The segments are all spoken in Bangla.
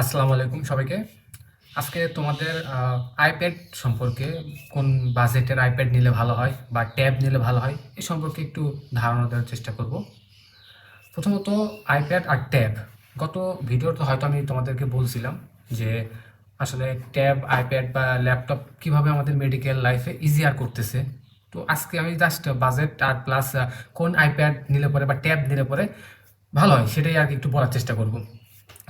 আসসালামু আলাইকুম সবাইকে। আজকে তোমাদের আইপ্যাড সম্পর্কে কোন বাজেটের আইপ্যাড নিলে ভালো হয় বা ট্যাব নিলে ভালো হয় এই সম্পর্কে একটু ধারণা দেওয়ার চেষ্টা করব। প্রথমত আইপ্যাড আর ট্যাব। গত ভিডিওতে হয়তো আমি তোমাদেরকে বলছিলাম যে আসলে ট্যাব আইপ্যাড বা ল্যাপটপ কীভাবে আমাদের মেডিকেল লাইফে ইজিয়ার করতেছে। তো আজকে আমি জাস্ট বাজেট আর প্লাস কোন আইপ্যাড নিলে পরে বা ট্যাব নিলে পরে ভালো হয়, সেটাই আর একটু বলার চেষ্টা করব।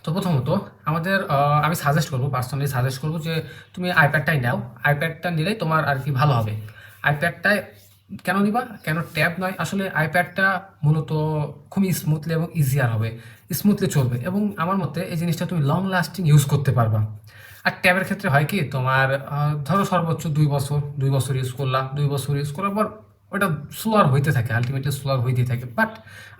তো প্রথমত আমাদের আমি সাজেস্ট করব পার্সোনালি সাজেস্ট করব যে তুমি আইপ্যাডটাই নাও। আইপ্যাডটা নিলেই তোমার আর কি ভালো হবে। আইপ্যাডটায় কেন নিবা? কেন ট্যাব নয়? আসলে আইপ্যাডটা মূলত খুবই স্মুথলি এবং ইজিয়ার হবে। স্মুথলি চলবে। এবং আমার মতে এই জিনিসটা তুমি লং লাস্টিং ইউজ করতে পারবা। আর ট্যাবের ক্ষেত্রে হয় কি, তোমার ধরো সর্বোচ্চ দুই বছর দুই বছর ইউজ করলা। দুই বছর ইউজ করার পর ওটা স্লোয়ার হইতে থাকে আলটিমেটলি স্লোয়ার হইতেই থাকে। বাট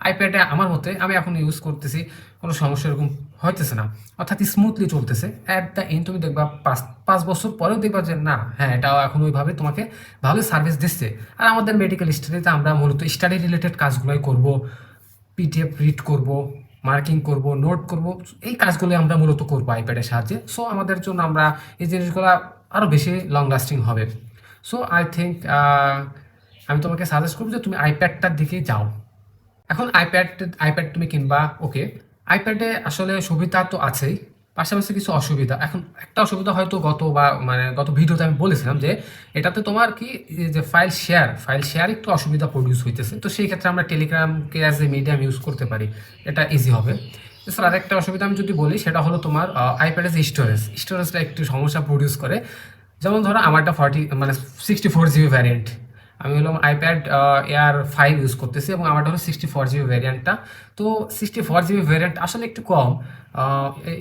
আইপ্যাডে আমার মতে আমি এখন ইউজ করতেছি, কোনো সমস্যা এরকম হইতেছে না। অর্থাৎ স্মুথলি চলতেছে। অ্যাট দ্য এন্ড তুমি দেখবা পাঁচ পাঁচ বছর পরেও দেখবা যে না হ্যাঁ এটাও এখন ওইভাবে তোমাকে ভালো সার্ভিস দিচ্ছে। আর আমাদের মেডিকেল স্টাডিতে আমরা মূলত স্টাডি রিলেটেড কাজগুলোই করব পিডিএফ রিড করব মার্কিং করব নোট করব, এই কাজগুলো আমরা মূলত করব আইপ্যাডের সাহায্যে। সো আমাদের জন্য আমরা এই জিনিসগুলো আরও বেশি লং লাস্টিং হবে। সো আই থিঙ্ক আমি তোমাকে সাজেস্ট করব যে তুমি আইপ্যাডটার দিকে যাও। এখন আইপ্যাড আইপ্যাড তুমি কিনবা ওকে আইপ্যাডে আসলে সুবিধা তো আছেই, পাশাপাশি কিছু অসুবিধা। এখন একটা অসুবিধা হয়তো গত বা মানে গত ভিডিওতে আমি বলেছিলাম যে, এটাতে তোমার কি যে ফাইল শেয়ার ফাইল শেয়ার একটু অসুবিধা প্রডিউস হইতেছে। তো সেই ক্ষেত্রে আমরা টেলিগ্রামকে অ্যাজ এ মিডিয়াম ইউজ করতে পারি। এটা ইজি হবে। এছাড়া আরেকটা অসুবিধা আমি যদি বলি, সেটা হলো তোমার আইপ্যাডের যে স্টোরেজ স্টোরেজটা একটু সমস্যা প্রডিউস করে। যেমন ধরো আমারটা ফর্টি মানে সিক্সটি ফোর জিবি ভ্যারিয়েন্ট আমি হলাম আইপ্যাড এয়ার ফাইভ ইউজ করতেছি এবং আমারটা হলো সিক্সটি ফোর জিবি ভ্যারিয়েন্টটা তো সিক্সটি ফোর জিবি ভ্যারিয়েন্ট আসলে একটু কম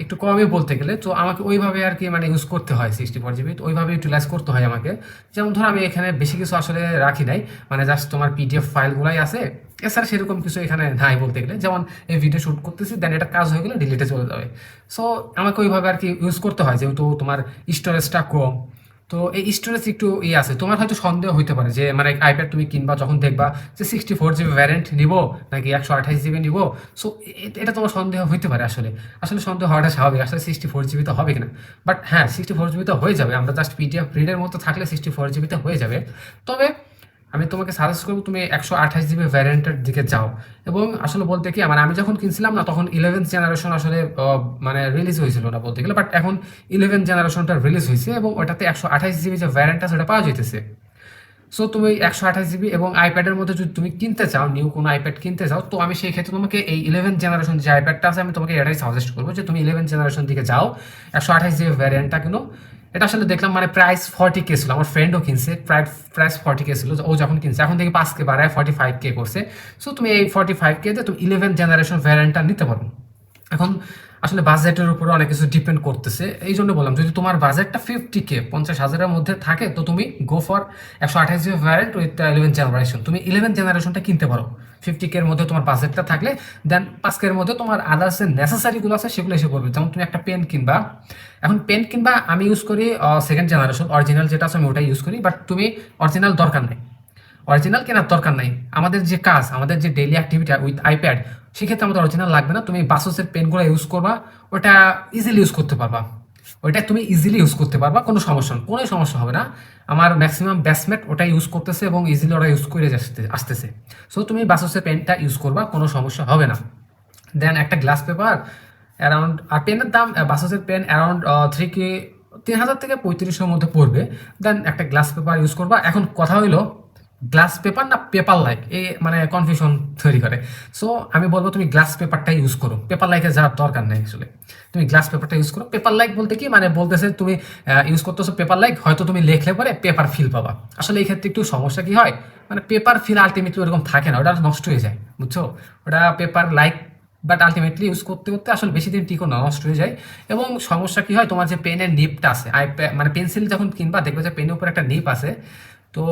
একটু কমই বলতে গেলে। তো আমাকে ওইভাবে আর কি মানে ইউজ করতে হয় সিক্সটি ফোর জিবি তো ওইভাবে ইউটিলাইজ করতে হয় আমাকে। যেমন ধরো আমি এখানে বেশি কিছু আসলে রাখি নাই মানে জাস্ট তোমার পিডিএফ ফাইলগুলাই আছে। এছাড়া সেরকম কিছু এখানে নাই বলতে গেলে। যেমন এই ভিডিও শ্যুট করতেছি দেন এটা কাজ হয়ে গেলে ডিলিটে চলে যাবে। সো আমাকে ওইভাবে আর কি ইউজ করতে হয়, যেহেতু তোমার স্টোরেজটা কম। তো এই স্টোরেজ একটু ইয়ে আছে। তোমার হয়তো সন্দেহ হইতে পারে যে মানে আইপ্যাড তুমি কিনবা, যখন দেখবা যে সিক্সটি ফোর জিবি ভ্যারেন্ট নিবো, নাকি একশো আঠাশ জিবি নিবো। সো এটা তোমার সন্দেহ হইতে পারে আসলে। আসলে সন্দেহ হওয়াটা স্বাভাবিক। আসলে সিক্সটি ফোর জিবি তো হবে কিনা? বাট হ্যাঁ সিক্সটি ফোর জিবি তো হয়ে যাবে। আমরা জাস্ট পিডিএফ রিডের মতো থাকলে সিক্সটি ফোর জিবিতে হয়ে যাবে। তবে আমি তোমাকে সাজেস্ট করব তুমি একশো আঠাশ জিবি ভ্যারিয়েন্টের দিকে যাও। এবং আসলে বলতে কি মানে আমি যখন কিনছিলাম না, তখন ইলেভেন্থ জেনারেশন আসলে মানে রিলিজ হয়েছিল না বলতে গেলে বাট এখন ইলেভেন জেনারেশনটা রিলিজ হয়েছে এবং ওটাতে একশো আঠাশ জিবি যে ভ্যারিয়েন্ট আছে, ওটা পাওয়া যেতেছে সো তুমি একশো আঠাশ জিবি এবং আইপ্যাডের মধ্যে যদি তুমি কিনতে চাও নিউ কোনো আইপ্যাড কিনতে চাও, তো আমি সেই ক্ষেত্রে তোমাকে এই ইলেভেন জেনারেশন যে আইপ্যাডটা আছে, আমি তোমাকে এটাই সাজেস্ট করব যে তুমি ইলেভেন জেনারেশন দিকে যাও, একশো আঠাশ জিবি ভ্যারিয়েন্টটা কিনো। এটা আসলে দেখলাম মানে প্রাইস ফর্টি কে ছিল। আমার ফ্রেন্ডও কিনছে প্রায় প্রাইস ফর্টি কে ছিল। ও যখন কিনছে, এখন থেকে পাঁচ কে বাড়ায় ফর্টি ফাইভ কে করছে। সো তুমি এই ফর্টি ফাইভ কে তুমি ইলেভেন জেনারেশন ভ্যারিয়েন্টটা নিতে পারো। এখন আসলে বাজেটের উপরে অনেক কিছু ডিপেন্ড করতেছে। এই জন্য বললাম, যদি তোমার বাজেটটা ফিফটি কে পঞ্চাশ হাজারের মধ্যে থাকে, তো তুমি গো ফর একশো আঠাশ GB variant with eleven generation তুমি ইলেভেন জেনারেশনটা কিনতে পারো। ফিফটি কে এর মধ্যে তোমার বাজেটটা থাকলে দেন পাঁচ কে এর মধ্যে তোমার আদার্স যে নেসেসারিগুলো আছে সেগুলো এসে পড়বে। যেমন তুমি একটা পেন কিনবা। এখন পেন কিনবা, আমি ইউজ করি সেকেন্ড জেনারেশন অরিজিনাল যেটা আছে আমি ওটাই ইউজ করি বাট তুমি অরিজিনাল দরকার নেই। অরিজিনাল কেনার দরকার নাই। আমাদের যে কাজ, আমাদের যে ডেইলি অ্যাক্টিভিটি উইথ আইপ্যাড সেক্ষেত্রে আমাদের অরিজিনাল লাগবে না। তুমি বাসোসের পেনগুলো ইউজ করবা, ওটা ইজিলি ইউজ করতে পারবা। ওইটা তুমি ইজিলি ইউজ করতে পারবা, কোনো সমস্যা নেই। কোনো সমস্যা হবে না। আমার ম্যাক্সিমাম ব্যাসমেট ওটা ইউজ করতেছে এবং ইজিলি ওরা ইউজ করে আসতে আসতেছে। সো তুমি বাসসের পেনটা ইউজ করবা, কোনো সমস্যা হবে না। দেন একটা গ্লাস পেপার অ্যারাউন্ড আর পেনের দাম বাসোসের পেন অ্যারাউন্ড থ্রি কে তিন হাজার থেকে পঁয়ত্রিশের মধ্যে পড়বে। দেন একটা গ্লাস পেপার ইউজ করবা। এখন কথা হইল গ্লাস পেপার না পেপার লাইক এই মানে কনফিউশন তৈরি করে। সো আমি বলব তুমি গ্লাস পেপারটা ইউজ করো। পেপার লাইকে যাওয়ার দরকার নেই আসলে তুমি গ্লাস পেপারটা ইউজ করো। পেপার লাইক বলতে কি? মানে বলতেছে তুমি ইউজ করতেছো পেপার লাইক হয়তো তুমি লেখলে পরে পেপার ফিল পাবা। আসলে এই ক্ষেত্রে একটু সমস্যা কি হয়? মানে পেপার ফিল আলটিমেটলি ওরকম থাকে না। ওটা নষ্ট হয়ে যায়, বুঝছ? ওটা paper like but ultimately use করতে করতে আসলে বেশি দিন টিকো না, নষ্ট হয়ে যায়। এবং সমস্যা কি হয়? তোমার যে পেনের নিপটা আছে মানে পেন্সিল যখন কিনবা, দেখবে যে পেনের উপর একটা নিপ আছে। তো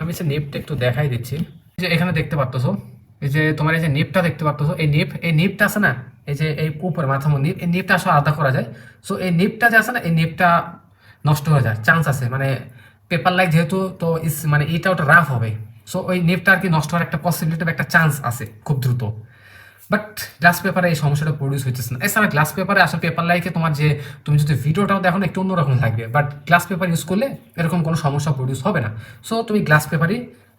আমি সে নেপটা একটু দেখাই দিচ্ছি। যে এখানে দেখতে পারতেছো, এই যে তোমার এই যে নেপটা দেখতে পারতেছো, এই নেপ, এই নেপটা আছে না, এই যে এই উপর মাথা মন্দির এই নেপটা আসলে আলাদা করা যায়। সো এই নেপটা যে আছে না, এই নেপটা নষ্ট হয়ে যায় চান্স আছে। মানে পেপার লাইক যেহেতু, তো ইস মানে এটা ওটা রাফ হবে। সো ওই নেপটা আর কি নষ্ট হওয়ার একটা পসিবিলিটি বা একটা চান্স আছে, খুব দ্রুত। বাট গ্লাস পেপারে এই সমস্যাটা প্রডিউস হইতেছে না। এছাড়া গ্লাস পেপারে আসলে পেপার লাইকে তোমার যে তুমি যদি ভিডিওটাও দেখো একটু অন্যরকম থাকবে বাট গ্লাস পেপার ইউজ করলে এরকম কোনো সমস্যা প্রডিউস হবে না। সো তুমি গ্লাস পেপারই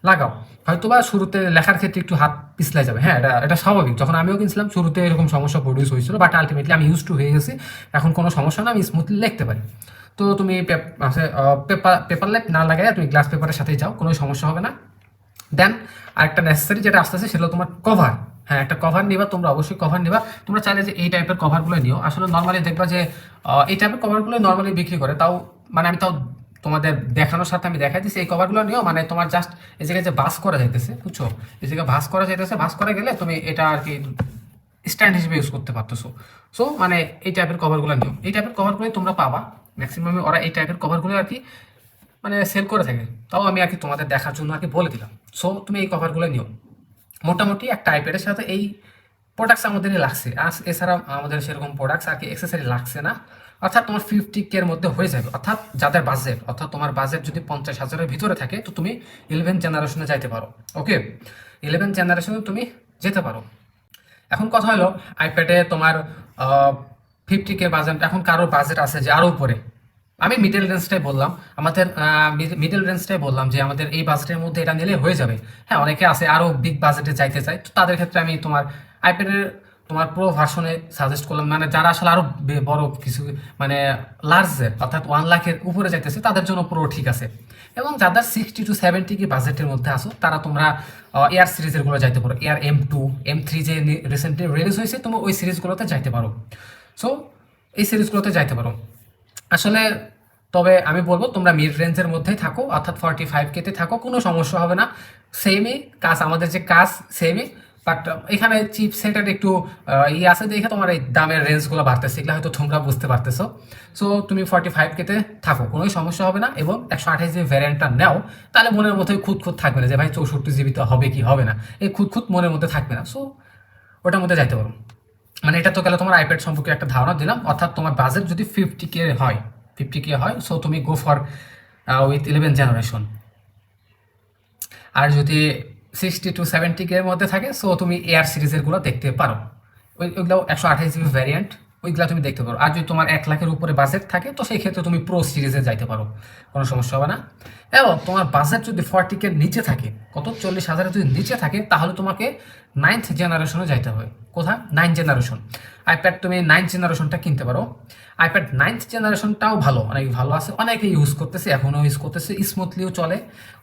লাগাও। হয়তো বা শুরুতে লেখার ক্ষেত্রে একটু হাত পিছলে যাবে। হ্যাঁ এটা এটা স্বাভাবিক। যখন আমিও কিনছিলাম, শুরুতে এরকম সমস্যা প্রডিউস হয়েছিল। বাট আলটিমেটলি আমি ইউজ টু হয়ে গেছি। এখন কোনো সমস্যা না, আমি স্মুথলি লিখতে পারি। তো তুমি পেপার পেপার লাইট না লাগাই তুমি গ্লাস পেপারের সাথেই যাও। কোনো সমস্যা হবে না। দেন আরেকটা নেসেসারি যেটা আসতে আছে সেটা তোমার কভার হ্যাঁ একটা কভার নিবা, তোমরা অবশ্যই কভার নিবা। তোমরা চাইলে যে এই টাইপের কভারগুলো নিও। আসলে নর্মালি দেখবা যে এই টাইপের কভারগুলো নর্মালি বিক্রি করে। তাও মানে আমি তাও তোমাদের দেখানোর সাথে আমি দেখাই দিচ্ছি। এই কভারগুলো নিও মানে তোমার জাস্ট এই জায়গায় যে বাস করা যাইতেছে, বুঝছ? এই জায়গায় ভাস করা যাইতেছে। ভাস করা গেলে তুমি এটা আর কি স্ট্যান্ড হিসেবে ইউজ করতে পারতেছো। সো মানে এই টাইপের কভারগুলো নিও। এই টাইপের কভারগুলোই তোমরা পাবা। ম্যাক্সিমাম ওরা এই টাইপের কভারগুলো আর কি মানে সেল করে থাকে। তাও আমি আর কি তোমাদের দেখার জন্য আর কি বলে দিলাম। সো তুমি এই কভারগুলো নিও। মোটামুটি একটা আইপ্যাডের সাথে এই প্রোডাক্টস আমাদের লাগছে। আর এছাড়া আমাদের সেরকম প্রোডাক্টস আর কি এক্সেসারি লাগছে না। অর্থাৎ তোমার ফিফটি কের মধ্যে হয়ে যাবে। অর্থাৎ যাদের বাজেট অর্থাৎ তোমার বাজেট যদি পঞ্চাশ হাজারের ভিতরে থাকে, তো তুমি ইলেভেন জেনারেশনে যাইতে পারো। ওকে ইলেভেন জেনারেশনে তুমি যেতে পারো। এখন কথা হলো আইপ্যাডে তোমার ফিফটি কে বাজেট এখন কারোর বাজেট আছে যে আরও উপরে। আমি মিডল রেঞ্জটাই বললাম। আমাদের মিডল রেঞ্জটাই বললাম যে আমাদের এই বাজেটের মধ্যে এটা নিলে হয়ে যাবে। হ্যাঁ অনেকে আছে আরও বিগ বাজেটে যাইতে চায়। তো তাদের ক্ষেত্রে আমি তোমার আইপ্যাডের তোমার প্রো ভার্সনে সাজেস্ট করলাম। মানে যারা আসলে আরও বড় কিছু মানে লার্জের অর্থাৎ ওয়ান লাখের উপরে যাইতেছে তাদের জন্য প্রো ঠিক আছে। এবং যাদের সিক্সটি টু সেভেন্টি কি বাজেটের মধ্যে আসো তারা তোমরা এয়ার সিরিজেরগুলো যাইতে পারো। Air M two M three যে রিসেন্টলি রিলিজ হয়েছে, তোমরা ওই সিরিজগুলোতে যাইতে পারো। সো এই সিরিজগুলোতে যাইতে পারো। আসলে তবে আমি বলব, তোমরা মিড রেঞ্জের মধ্যেই থাকো, অর্থাৎ ফর্টি ফাইভ কেতে থাকো, কোনো সমস্যা হবে না। সেমই কাজ, আমাদের যে কাজ সেমই বাট এখানে চিপ সেটের একটু ইয়ে আছে দেখে তোমার এই দামের রেঞ্জগুলো বাড়তেছে। এগুলো হয়তো তোমরা বুঝতে পারতেছো। সো তুমি ফর্টি ফাইভ কেতে থাকো কোনো সমস্যা হবে না। এবং একশো আঠাশ জিবি ভ্যারিয়েন্টটা নাও, তাহলে মনের মধ্যে খুঁত খুঁত থাকবে না যে, ভাই, চৌষট্টি জিবি তো হবে কি, হবে না? এই খুঁত খুঁত মনের মধ্যে থাকবে না। সো ওটার মধ্যে যাইতে পারো। মানে এটা তো গেলে তোমার আইপ্যাড সম্পর্কে একটা ধারণা দিলাম। অর্থাৎ তোমার বাজেট যদি ফিফটি কে হয় ফিফটি কে হয় সো তুমি go for with eleven generation আর যদি সিক্সটি টু সেভেন্টি কে মধ্যে থাকে সো তুমি এয়ার সিরিজেরগুলো দেখতে পারো। ওই, ওইগুলো একশো আঠাশ জিবি ভ্যারিয়েন্ট ওইগুলো তুমি দেখতে পারো। আর যদি তোমার এক লাখের উপরে বাজেট থাকে, তো সেই ক্ষেত্রে তুমি প্রো সিরিজে যাইতে পারো। কোনো সমস্যা হবে না। এবং তোমার বাজেট যদি ফর্টি কে নিচে থাকে, কত? চল্লিশ হাজারের যদি নিচে থাকে, তাহলে তোমাকে নাইন্থ জেনারেশনে যাইতে হবে। কোথায়? নাইন জেনারেশন আইপ্যাড তুমি নাইন জেনারেশনটা কিনতে পারো। আইপ্যাড নাইন্থ জেনারেশনটাও ভালো, অনেক ভালো আছে। অনেকে ইউজ করতেছে এখনও ইউজ করতেছে স্মুথলিও চলে।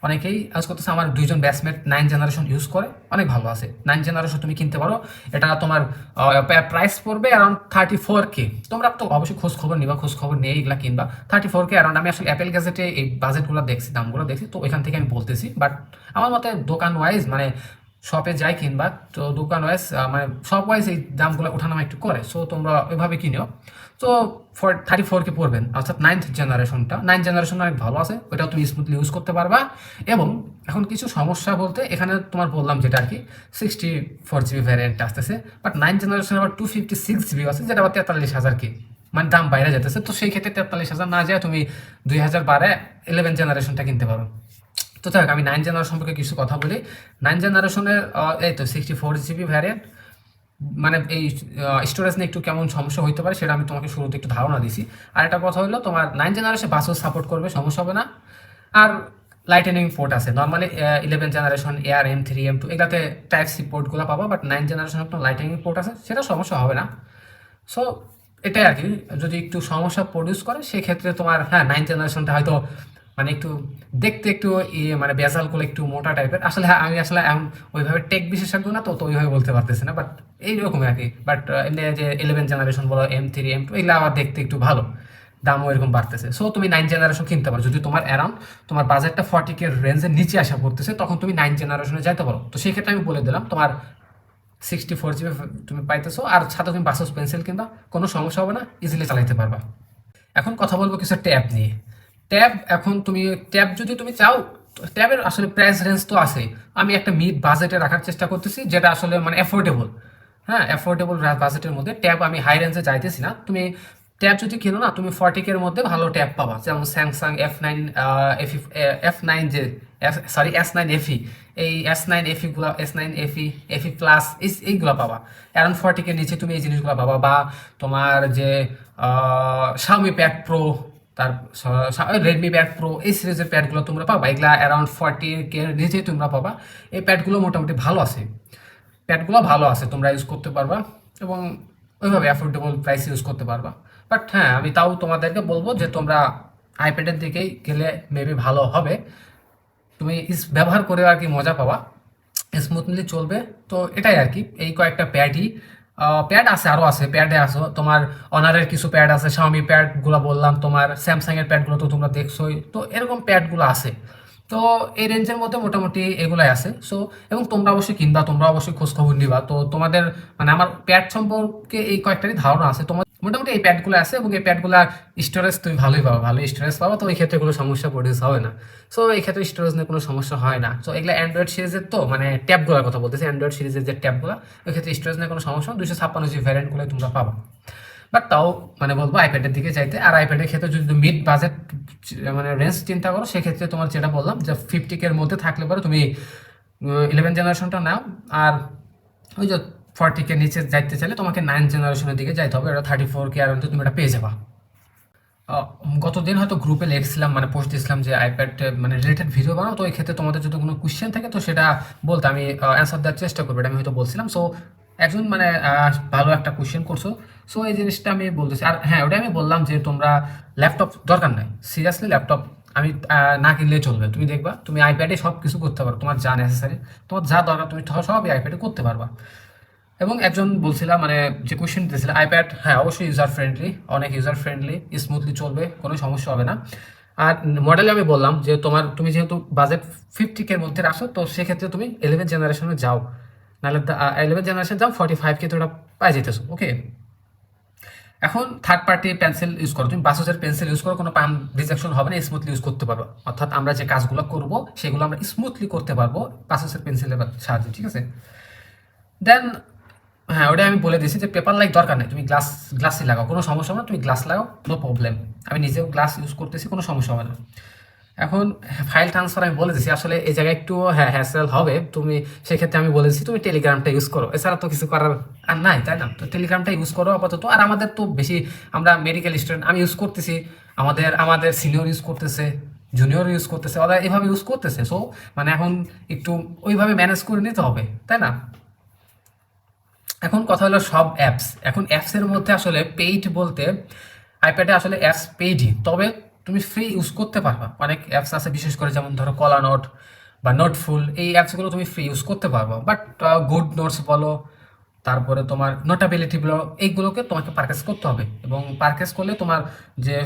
অনেকেই ইউজ করতেছে, আমার দুইজন ব্যাচমেট নাইন জেনারেশন ইউজ করে, অনেক ভালো আছে। নাইন জেনারেশন তুমি কিনতে পারো। এটা তোমার প্রাইস পড়বে অ্যারাউন্ড থার্টি ফোর কে তোমরা তো অবশ্যই খোঁজ খবর নিবা খোঁজ খবর নিয়ে এগুলা কিনবা। থার্টি ফোর কে অ্যারাউন্ড আমি আসলে অ্যাপেল গ্যাজেটে এই বাজেটগুলো দেখছি, দামগুলো দেখছি, তো এখান থেকে আমি বলতেছি। বাট আমার মতে দোকান ওয়াইজ মানে শপে যাই কিনবা, তো দোকান ওয়াইজ মানে শপ ওয়াইজ এই দামগুলো ওঠানামা একটু করে সো তোমরা ওইভাবে কিনিও। তো ফর থার্টি ফোরকে পড়বেন অর্থাৎ নাইন্থ জেনারেশনটা নাইন্থ জেনারেশন অনেক ভালো আছে, ওইটাও তুমি স্মুথলি ইউজ করতে পারবা। এবং এখন কিছু সমস্যা বলতে, এখানে তোমার বললাম যেটা আর কি সিক্সটি ফোর জিবি ভ্যারিয়েন্ট আসতেছে বাট নাইন জেনারেশন আবার টু ফিফটি সিক্স জিবি আছে, যেটা আবার তেতাল্লিশ হাজার কি মানে দাম বাইরে যেতেছে তো সেই ক্ষেত্রে তেতাল্লিশ হাজার না যায় তুমি দুই হাজার বারে ইলেভেন জেনারেশনটা কিনতে পারো। তো যাই আমি নাইন জেনারেশন সম্পর্কে কিছু কথা বলি। নাইন জেনারেশনের এই তো সিক্সটি ফোর জিবি ভ্যারিয়েন্ট মানে এই স্টোরেজ নিয়ে একটু কেমন সমস্যা হইতে পারে সেটা আমি তোমাকে শুরুতে একটু ধারণা দিছি। আর একটা কথা হলো তোমার নাইন জেনারেশন বাসও সাপোর্ট করবে, সমস্যা হবে না। আর লাইটেনিং পোর্ট আছে। Normally eleven generation Air M three M two এগুলাতে টাইপ সি পোর্টগুলো পাবা বাট নাইন জেনারেশন একটা লাইটেনিং পোর্ট আছে, সেটা সমস্যা হবে না। সো এটাই আর কি। যদি একটু সমস্যা প্রডিউস করে, সেক্ষেত্রে তোমার হ্যাঁ নাইন জেনারেশনটা হয়তো মানে একটু দেখতে একটু মানে বেজালগুলো একটু মোটা টাইপের। আসলে হ্যাঁ আমি আসলে এমন ওইভাবে টেক বিশেষজ্ঞ না তো তো ওইভাবে বলতে পারতেছি না বাট এইরকমই আর কি। বাট এমনি যে ইলেভেন জেনারেশন বলো এম থ্রি এম টু এগুলো আবার দেখতে একটু ভালো। দামও এরকম বাড়তেছে। সো তুমি নাইন জেনারেশন কিনতে পারো। যদি তোমার অ্যারাউন্ড তোমার বাজেটটা ফর্টি কে রেঞ্জের নিচে আসা পড়তেছে, তখন তুমি নাইন জেনারেশনে যেতে পারো। তো সেক্ষেত্রে আমি বলে দিলাম, তোমার সিক্সটি ফোর জিবি তুমি পাইতেছো, আর সাথে তুমি বাসস পেন্সিল কিনবা, কোনো সমস্যা হবে না ইজিলি চালাইতে পারবা। এখন কথা বলব কিছু ট্যাব নিয়ে। ট্যাব এখন তুমি, ট্যাব যদি তুমি চাও, ট্যাবের আসলে প্রাইস রেঞ্জ তো আছে। আমি একটা মিড বাজেটে রাখার চেষ্টা করতেছি, যেটা আসলে মানে অ্যাফোর্ডেবল হ্যাঁ অ্যাফোর্ডেবল বাজেটের মধ্যে ট্যাব আমি হাই রেঞ্জে যাইতেছি না। তুমি ট্যাব যদি কিনো না, তুমি ফর্টি এর মধ্যে ভালো ট্যাব পাবা। যেমন Samsung F nine F F nine যে সরি এস নাইন এফি এই S nine এফিগুলো S nine FE FE plus এইগুলো পাবা। অ্যারাউন্ড ফর্টিকে নিচে তুমি এই জিনিসগুলো পাবা। বা তোমার যে শাওমি প্যাড প্রো তার রেডমি প্যাড প্রো এই সিরিজের প্যাডগুলো তোমরা পাবা। এগুলা অ্যারাউন্ড ফর্টি কে নিচে তোমরা পাবা। এই প্যাডগুলো মোটামুটি ভালো আছে। প্যাডগুলো ভালো আছে, তোমরা ইউজ করতে পারবা এবং ওইভাবে অ্যাফোর্ডেবল প্রাইস ইউজ করতে পারবা। বাট হ্যাঁ আমি তাও তোমাদেরকে বলব যে তোমরা আইপ্যাডের দিকেই গেলে মেবি ভালো হবে। তুমি ইস, ব্যবহার করে আর কি মজা পাবা। স্মুথলি চলবে। তো এটাই আর কি। এই কয়েকটা প্যাডই প্যাড আছে আরও আছে প্যাডে আসো তোমার অনারের কিছু প্যাড আছে শাওমি প্যাডগুলো বললাম, তোমার স্যামসাংয়ের প্যাডগুলো তো তোমরা দেখছোই। তো এরকম প্যাডগুলো আছে। তো এই রেঞ্জের মধ্যে মোটামুটি এগুলাই আছে। সো এবং তোমরা অবশ্যই কিনবা, তোমরা অবশ্যই খোঁজখবর নিবা। তো তোমাদের মানে আমার প্যাড সম্পর্কে এই কয়েকটারই ধারণা আছে। তোমার মোটামুটি এই প্যাডগুলো আছে এবং এই প্যাডগুলো স্টোরেজ তুমি ভালোই পাবা ভালো স্টোরেজ পাবো, তো এই ক্ষেত্রে কোনো সমস্যা প্রডিউস হবে না। সো এই ক্ষেত্রে স্টোরেজ নিয়ে কোনো সমস্যা হয় না। সো এগুলো অ্যান্ড্রয়েড সিরিজের তো মানে ট্যাবগুলোর কথা বলতেছি অ্যান্ড্রয়েড সিরিজের যে ট্যাবগুলো ওই ক্ষেত্রে স্টোরেজ নিয়ে কোনো সমস্যা দুশো ছাপ্পান্ন জি ভ্যারিয়েন্টগুলো তোমরা পাবো। বাট তাও মানে বলব আইপ্যাডের দিকে চাইতে আর আইপ্যাডের ক্ষেত্রে যদি মিড বাজেট মানে রেঞ্জ চিন্তা করো, সেক্ষেত্রে তোমার যেটা বললাম যে ফিফটি কের মধ্যে থাকলে পরে তুমি ইলেভেন জেনারেশনটা নাও। আর ওই যে ফর্টি কে নিচে যাইতে চাইলে তোমাকে নাইন জেনারেশনের দিকে যাইতে হবে এটা থার্টি ফোর কে আর তুমি এটা পেয়ে যাবা। গতদিন হয়তো গ্রুপে লিখছিলাম মানে পোস্ট দিয়েছিলাম যে আইপ্যাড মানে রিলেটেড ভিডিও বানাও, তো এই ক্ষেত্রে তোমাদের যদি কোনো কোশ্চেন থাকে তো সেটা বলতে আমি অ্যান্সার দেওয়ার চেষ্টা করব, এটা আমি হয়তো বলছিলাম। সো একজন মানে ভালো একটা কোশ্চেন করছ। সো এই জিনিসটা আমি বলতেছি, আর হ্যাঁ ওটা আমি বললাম যে তোমরা ল্যাপটপ দরকার নাই সিরিয়াসলি ল্যাপটপ আমি না কিনলেই চলবে। তুমি দেখবা, তুমি আইপ্যাডে সব কিছু করতে পারো, তোমার যা নেসেসারি তোমার যা দরকার তুমি সব আইপ্যাডে করতে পারবা। এবং একজন বলছিলাম মানে যে কোয়েশ্চেন দিয়েছিল আইপ্যাড হ্যাঁ অবশ্যই ইউজার ফ্রেন্ডলি অনেক ইউজার ফ্রেন্ডলি স্মুথলি চলবে, কোনো সমস্যা হবে না। আর মডেলে আমি বললাম যে, তোমার, তুমি যেহেতু বাজেট ফিফটি কের মধ্যে রাখো তো সেক্ষেত্রে তুমি ইলেভেন জেনারেশনে যাও। নাহলে ইলেভেন জেনারেশন যাও ফর্টি ফাইভ কে তোরা পাই যেতেছো ওকে এখন থার্ড পার্টি পেন্সিল ইউজ করো, তুমি বাসোসের পেন্সিল ইউজ করো, কোনো পাম রিজেকশন হবে না স্মুথলি ইউজ করতে পারব। অর্থাৎ আমরা যে কাজগুলো করব, সেগুলো আমরা স্মুথলি করতে পারব বাসোসের পেন্সিলের সাহায্যে, ঠিক আছে? দেন হ্যাঁ ওটা আমি বলে দিয়েছি যে পেপার লাইক দরকার নেই। তুমি গ্লাস গ্লাসই লাগাও, কোনো সমস্যা হবে না, তুমি গ্লাস লাগাও নো প্রবলেম আমি নিজেও গ্লাস ইউজ করতেছি, কোনো সমস্যা হবে না। এখন ফাইল ট্রান্সফার আমি বলে দিয়েছি, আসলে এই জায়গায় একটু হ্যাঁ হ্যাসেল হবে। তুমি সেক্ষেত্রে আমি বলেছি তুমি টেলিগ্রামটা ইউজ করো। এছাড়া তো কিছু করার আর নাই, তাই না? তো টেলিগ্রামটা ইউজ করো আপাতত। আর আমাদের তো বেশি, আমরা মেডিকেল স্টুডেন্ট আমি ইউজ করতেছি। আমাদের আমাদের সিনিয়র ইউজ করতেছে জুনিয়র ইউজ করতেছে, ওরা এভাবে ইউজ করতেছে। সো মানে এখন একটু ওইভাবে ম্যানেজ করে নিতে হবে, তাই না? এখন কথা হলো সব অ্যাপস এখন অ্যাপসের মধ্যে আসলে পেইড বলতে আইপ্যাডে আসলে অ্যাপস পেইডই তবে তুমি ফ্রি ইউজ করতে পারবা। অনেক অ্যাপস আছে বিশেষ করে যেমন ধরো কলা নোট বা নোটফুল এই অ্যাপসগুলো তুমি ফ্রি ইউজ করতে পারবা। বাট গুড নোটস বলো, তারপরে তোমার নোটাবিলিটিগুলো এইগুলোকে তোমাকে পারচেস করতে হবে। এবং পারচেস করলে তোমার যে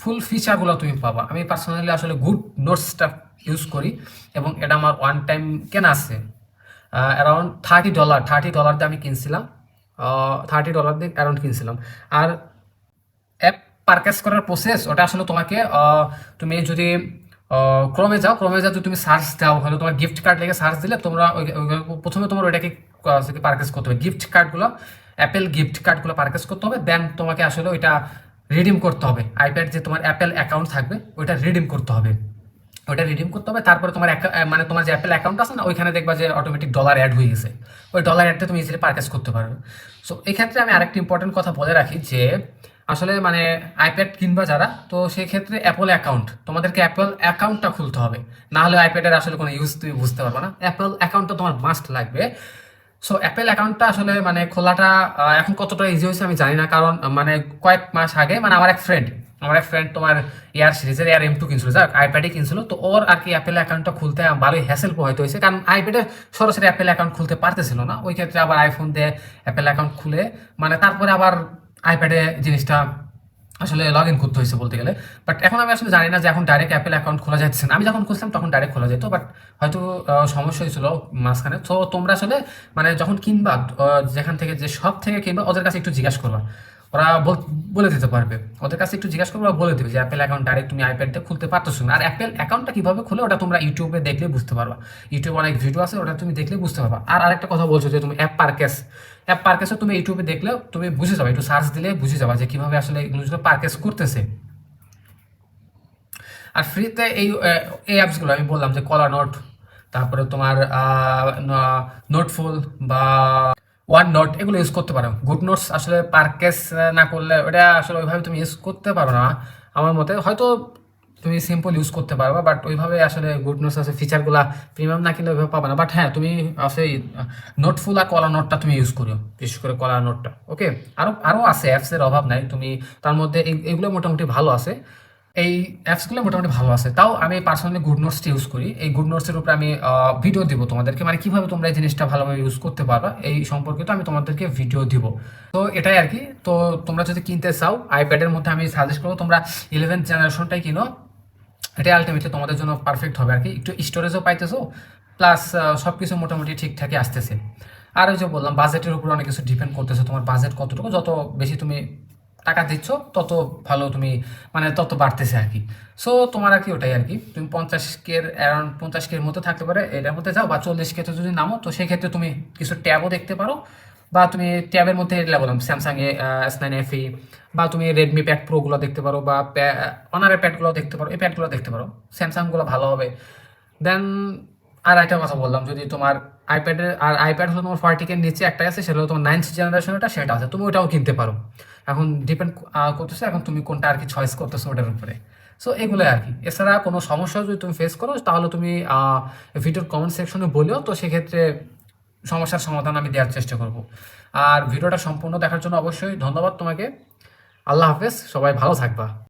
ফুল ফিচারগুলো তুমি পাবা। আমি পার্সোনালি আসলে গুড নোটসটা ইউজ করি এবং এটা আমার ওয়ান টাইম কেনা আছে। Around thirty dollar thirty dollar দিয়ে আমি কিনছিলাম। থার্টি ডলার দিয়ে অ্যারাউন্ড কিনছিলাম। আর অ্যাপ পারচেস করার প্রসেস ওটা আসলে তোমাকে তুমি যদি ক্রমে যাও ক্রমে যাও তুমি সার্চ দাও হলে তোমার গিফট কার্ড লেগে সার্চ দিলে তোমরা প্রথমে তোমার ওইটাকে পারচেস করতে হবে। গিফট কার্ডগুলো অ্যাপেল গিফট কার্ডগুলো পারচেস করতে হবে দেন তোমাকে আসলে ওইটা রিডিম করতে হবে। আইপ্যাড যে তোমার অ্যাপেল অ্যাকাউন্ট থাকবে, ওইটা রিডিম করতে হবে। ওইটা রিডিম করতে হবে। তারপরে তোমার মানে তোমার যে অ্যাপেল অ্যাকাউন্ট আছে না, ওইখানে দেখবা যে অটোমেটিক ডলার অ্যাড হয়ে গেছে। ওই ডলার অ্যাডটা তুমি ইজিলি পারচেস করতে পারবে সো এই ক্ষেত্রে আমি আরেকটি ইম্পর্টেন্ট কথা বলে রাখি যে, আসলে মানে আইপ্যাড কিনবা যারা, তো সেই ক্ষেত্রে অ্যাপল অ্যাকাউন্ট তোমাদেরকে অ্যাপল অ্যাকাউন্টটা খুলতে হবে। না হলে আইপ্যাডের আসলে কোনো ইউজ তুমি বুঝতে পারবে না। অ্যাপল অ্যাকাউন্টটা তোমার মাস্ট লাগবে। সো অ্যাপেল অ্যাকাউন্টটা আসলে মানে খোলাটা এখন কতটা ইজি হয়েছে আমি জানি না। কারণ মানে কয়েক মাস আগে মানে আমার এক ফ্রেন্ড আমার এক ফ্রেন্ড তোমার এয়ার সিরিজের এয়ার এম টু কিনছিল, যাক আইপ্যাডে কিনছিল। তো ওর আর কি অ্যাপেল অ্যাকাউন্টটা খুলতে ভালোই হ্যাসেল পোহাইতে হয়েছে। কারণ আইপ্যাডে সরাসরি অ্যাপেল অ্যাকাউন্ট খুলতে পারতেছিল না। ওই ক্ষেত্রে আবার আইফোন দিয়ে অ্যাপেল অ্যাকাউন্ট খুলে মানে তারপরে আবার আইপ্যাডে জিনিসটা আসলে লগ ইন করতে হয়েছে বলতে গেলে। বাট এখন আমি আসলে জানি না যে এখন ডাইরেক্ট অ্যাপেল অ্যাকাউন্ট খোলা যাচ্ছে না। আমি যখন খুলছিলাম, তখন ডাইরেক্ট খোলা যেত বাট হয়তো সমস্যা হয়েছিল মাঝখানে। তো তোমরা আসলে মানে যখন কিনবা যেখান থেকে, যে সব থেকে কিনবা, ওদের কাছে একটু জিজ্ঞাসা করবা। ওরা বলে দিতে পারবে। ওদের কাছে একটু জিজ্ঞাসা করবে বলে দেবে যে অ্যাপেল অ্যাকাউন্ট ডাইরেক্ট তুমি আইপ্যাডে খুলতে পারতেছো না। আর অ্যাপেল অ্যাকাউন্টটা কীভাবে খুলে, ওটা তোমরা ইউটিউবে দেখলে বুঝতে পারবা। ইউটিউবে অনেক ভিডিও আছে, ওটা তুমি দেখলে বুঝতে পারবা। আর আরেকটা কথা বলছো যে, তুমি অ্যাপ পারকেস অ্যাপ পারকেসে তুমি ইউটিউবে দেখলে তুমি বুঝে যাবে, একটু সার্চ দিলে বুঝে যাবা যে, কীভাবে আসলে এগুলো পারকেস করতেছে। আর ফ্রিতে এই এই অ্যাপসগুলো আমি বললাম যে কলা নোট তারপরে তোমার নোটফুল বা ওয়ান নোট এগুলো ইউজ করতে পারো। গুড নোটস আসলে পারকেস না করলে ওটা আসলে ওইভাবে তুমি ইউজ করতে পারো না। আমার মতে হয়তো তুমি সিম্পল ইউজ করতে পারবা বাট ওইভাবে আসলে গুড নোটস আছে ফিচারগুলা প্রিমিয়াম না কিনলে ওইভাবে পাবে না। বাট হ্যাঁ তুমি সেই নোটফুল আর কলা নোটটা তুমি ইউজ করো বিশেষ করে কলা নোটটা ওকে আরও আরও আছে অ্যাপসের অভাব নাই। তুমি তার মধ্যে এগুলো মোটামুটি ভালো আছে। এই অ্যাপসগুলো মোটামুটি ভালো আছে। তাও আমি পার্সোনালি গুড নোটসটা ইউজ করি। এই গুড নোটসের উপরে আমি ভিডিও দিব তোমাদেরকে। মানে কীভাবে তোমরা এই জিনিসটা ভালোভাবে ইউজ করতে পারবা, এই সম্পর্কে তো আমি তোমাদেরকে ভিডিও দিব। তো এটাই আর কি তো তোমরা যদি কিনতে চাও আইপ্যাডের মধ্যে আমি সাজেস্ট করব, তোমরা ইলেভেন্থ জেনারেশনটাই কিনো। এটা আলটিমেটলি তোমাদের জন্য পারফেক্ট হবে আর কি একটু স্টোরেজও পাইতেছো প্লাস সব কিছু মোটামুটি ঠিকঠাকই আসতেছে। আর ওই যে বললাম বাজেটের উপর অনেক কিছু ডিপেন্ড করতেছে। তোমার বাজেট কতটুকু? যত বেশি তুমি টাকা দিচ্ছ, তত ভালো তুমি মানে তত বাড়তেছে আর কি। সো তোমার আর কি ওটাই আর কি। তুমি পঞ্চাশ কের অ্যারাউন্ড পঞ্চাশ কের মধ্যে থাকতে পারে, এটার মধ্যে যাও, বা চল্লিশ কেতে যদি নামো, তো সেক্ষেত্রে তুমি কিছু ট্যাবও দেখতে পারো, বা তুমি ট্যাবের মধ্যে বললাম Samsung A S nine F বা তুমি রেডমি প্যাড প্রোগুলো দেখতে পারো, বা অনারের প্যাডগুলো দেখতে পারো, এই প্যাডগুলো দেখতে পারো। স্যামসাংগুলো ভালো হবে। দেন আর একটা কথা বললাম, যদি তোমার আইপ্যাডের আর আইপ্যাড হলো তোমার ফর্টিকের নিচে একটা আছে, সেটা হলো তোমার নাইন্থ জেনারেশনটা সেটা আছে। তুমি ওটাও কিনতে পারো। এখন ডিপেন্ড করতেছে, এখন তুমি কোনটা আর কি চয়েস করতেছো ওটার উপরে। সো এগুলো আর কি। এছাড়া কোনো সমস্যা যদি তুমি ফেস করো, তাহলে তুমি ভিডিওর কমেন্ট সেকশনে বলেও, তো সেক্ষেত্রে সমস্যার সমাধান আমি দেওয়ার চেষ্টা করব। আর ভিডিওটা সম্পূর্ণ দেখার জন্য অবশ্যই ধন্যবাদ তোমাকে। আল্লাহ হাফেজ, সবাই ভালো থাকবা।